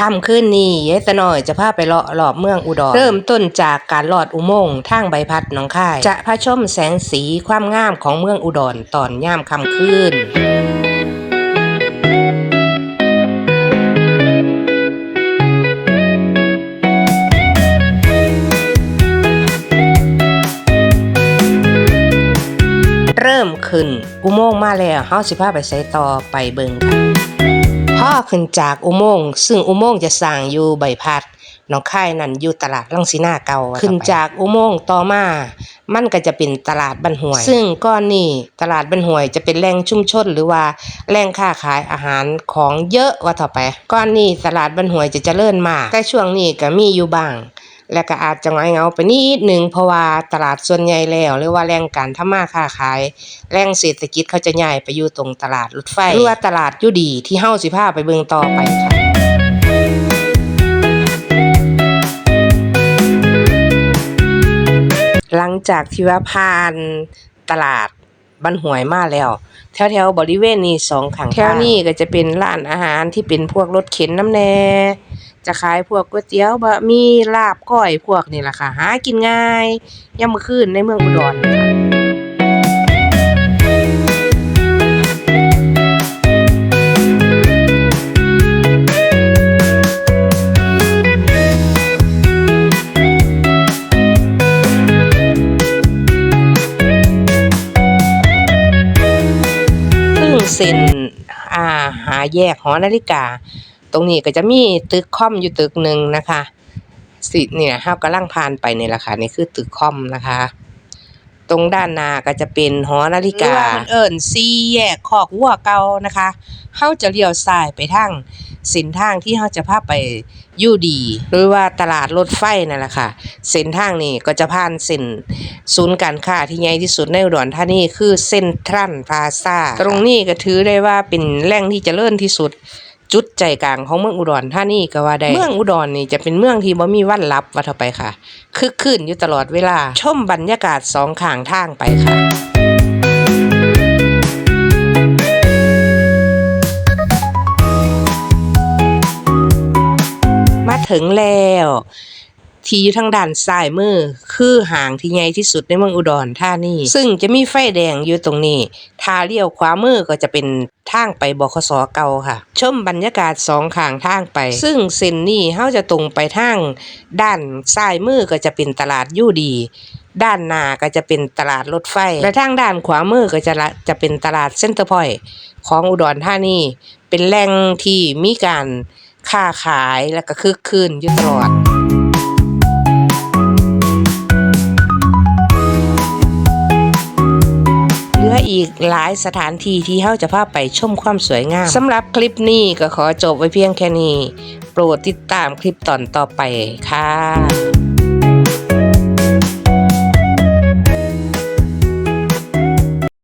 ค่ำคืนนี้ยายตะน้อยจะพาไปเลาะรอบเมืองอุดร เริ่มต้นจากการลอดอุโมงค์ทางใบพัดหนองคาย จะพาชมแสงสีความงามของเมืองอุดรตอนย่ามค่ำคืนเริ่มขึ้น อุโมงค์มาแล้วเฮาสิพาไปใส่ต่อไปเบิ่งค่ะ พ่อขึ้นจากอุโมงค์ซึ่งอุโมงค์จะสร้างอยู่ใบพัดหนองคายนั่นอยู่ตลาดลังสีหน้าเก่าว่าขึ้นจากอุโมงค์ต่อมา มันก็จะเป็นตลาดบันหวย ซึ่งก้อนนี้ตลาดบันหวยจะเป็นแหล่งชุมชนหรือว่าแหล่งค้าขายอาหารของเยอะว่าต่อไป ก้อนนี้ตลาดบันหวยจะเจริญมาก แต่ช่วงนี้ก็มีอยู่บ้าง และก็อาจจะง่อยเงาไปนิดหนึ่งเพราะว่าตลาดส่วนใหญ่แล้วหรือว่าแหล่งการทำมาค้าขายแหล่งเศรษฐกิจเขาจะย้ายไปอยู่ตรงตลาดรถไฟหรือว่าตลาดยู่ดีที่เฮาสิพาไปเบิ่งต่อไปค่ะหลังจากที่ว่าผ่านตลาดบันหวยมาแล้ว แถวๆบริเวณนี้สองข้างทางแถวนี้ก็จะเป็นร้านอาหารที่เป็นพวกรถเข็นน้ำแน่ จะขายพวกก๋วยเตี๋ยวบะหมี่ลาบก้อยพวกนี่แหละค่ะ หากินง่ายยามมื้อคืนในเมืองอุดรค่ะซึ่งเส้นอ่าหาแยกหอนาฬิกา ตรงนี้ก็จะมีตึกคอมอยู่ตึกหนึ่งนะคะสิเนี่ยเฮากำลังผ่านไปนี่แหละค่ะนี่คือตึกคอมนะคะ ตรงด้านหน้าก็จะเป็นหอนาฬิกาเอิ้นสี่แยกคอกวัวเก่านะคะเฮาจะเลี้ยวซ้ายไปทางเส้นทางที่เฮาจะพาไปอยู่ดีหรือว่าตลาดรถไฟนั่นแหละค่ะเส้นทางนี้ก็จะผ่านเส้นศูนย์การค้าที่ใหญ่ที่สุดในอุดรธานีคือเซ็นทรัลพลาซาตรงนี้ก็ถือได้ว่าเป็นแหล่งที่เจริญที่สุด จุดใจกลางของเมืองอุดรธานีก็ว่าได้ เมืองอุดรนี่จะเป็นเมืองที่บ่มีวันลับว่าเท่าไปค่ะ คึกคืนอยู่ตลอดเวลา ชมบรรยากาศสองข้างทางไปค่ะมาถึงแล้ว ที่อยู่ทางด้านซ้ายมือ คือห่างที่ใหญ่ที่สุดในเมืองอุดรธานีซึ่งจะมีไฟแดงอยู่ตรงนี้ถ้าเลี้ยวขวามือก็จะเป็นทางไปบขสเก่าค่ะ ชมบรรยากาศสองข้างทางไป ซึ่งเส้นนี้เฮาจะตรงไปทางด้านซ้ายมือก็จะเป็นตลาดยู่ดี ด้านหน้าก็จะเป็นตลาดรถไฟ และทางด้านขวามือก็จะละจะเป็นตลาดเซ็นเตอร์พอยต์ของอุดรธานีเป็นแหล่งที่มีการค้าขายและก็คึกคืนอยู่ตลอด อีกหลายสถานที่ที่เฮาจะพาไปชมความสวยงามสำหรับคลิปนี้ก็ขอจบไว้เพียงแค่นี้ โปรดติดตามคลิปตอนต่อไปค่ะ